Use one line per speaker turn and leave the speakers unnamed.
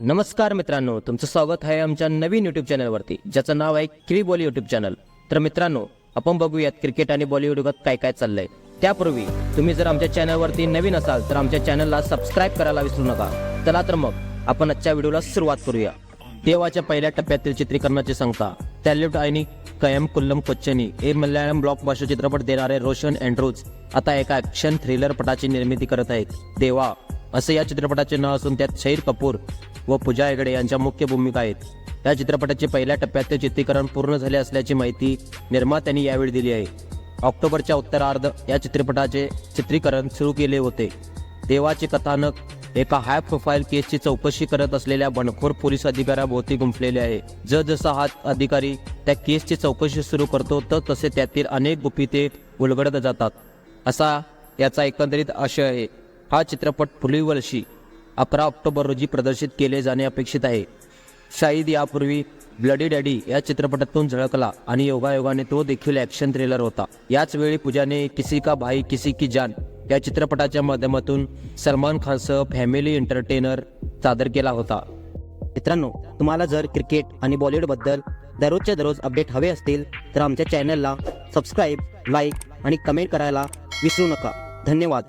नमस्कार मित्रांनो तुमचं स्वागत आहे आमच्या नवीन युट्यूब चॅनलवरती ज्याचं नाव आहे क्री बॉली युट्यूब चॅनल तर मित्रांनो आपण बघूयात क्रिकेट आणि बॉलिवूड युगात काय काय चाललंय. त्यापूर्वी तुम्ही जर आमच्या चॅनलवरती नवीन असाल तर आमच्या चॅनलला सबस्क्राईब करायला विसरू नका. चला तर मग आपण आजच्या व्हिडिओला सुरुवात करूया. देवाच्या पहिल्या टप्प्यातील चित्रीकरणाची सांगता टॅल्युट आणि कयम कुल्लम कोच्चनी हे मल्याळम ब्लॉकबास्टर चित्रपट देणारे रोशन अँड्रूज आता एका ॲक्शन थ्रिलर पटाची निर्मिती करत आहेत. देवा असे या चित्रपटाचे नाव असून त्यात शहीर कपूर व पूजा हेगडे यांच्या मुख्य भूमिका आहेत. या चित्रपटाचे पहिल्या टप्प्यातील चित्रीकरण पूर्ण झाले असल्याची माहिती निर्मात्यांनी यावेळी दिली आहे. ऑक्टोबरच्या उत्तरार्ध या चित्रपटाचे चित्रीकरण सुरू केले होते. देवाचे कथानक एका हाय प्रोफाईल केसची चौकशी करत असलेल्या बंडखोर पोलीस अधिकाऱ्याभोवती गुंफलेले आहे. जसजसा हा अधिकारी त्या केसची चौकशी सुरू करतो तर तसे त्यातील अनेक गुपिते उलगडत जातात. असा याचा एकंदरीत आशय आहे. हा चित्रपट पुढील वर्षी अकरा ऑक्टोबर रोजी प्रदर्शित केले जाणे अपेक्षित आहे. शाहिद यापूर्वी ब्लडी डॅडी या चित्रपटातून झळकला आणि योगायोगाने तो देखील ॲक्शन थ्रिलर होता. याच वेळी पूजाने किसी का भाई किसी की जान या चित्रपटाच्या माध्यमातून सलमान खानसह फॅमिली एंटरटेनर सादर केला होता. मित्रांनो तुम्हाला जर क्रिकेट आणि बॉलिवूडबद्दल दररोजच्या दररोज अपडेट हवे असतील तर आमच्या चॅनलला सबस्क्राईब लाईक आणि कमेंट करायला विसरू नका. धन्यवाद.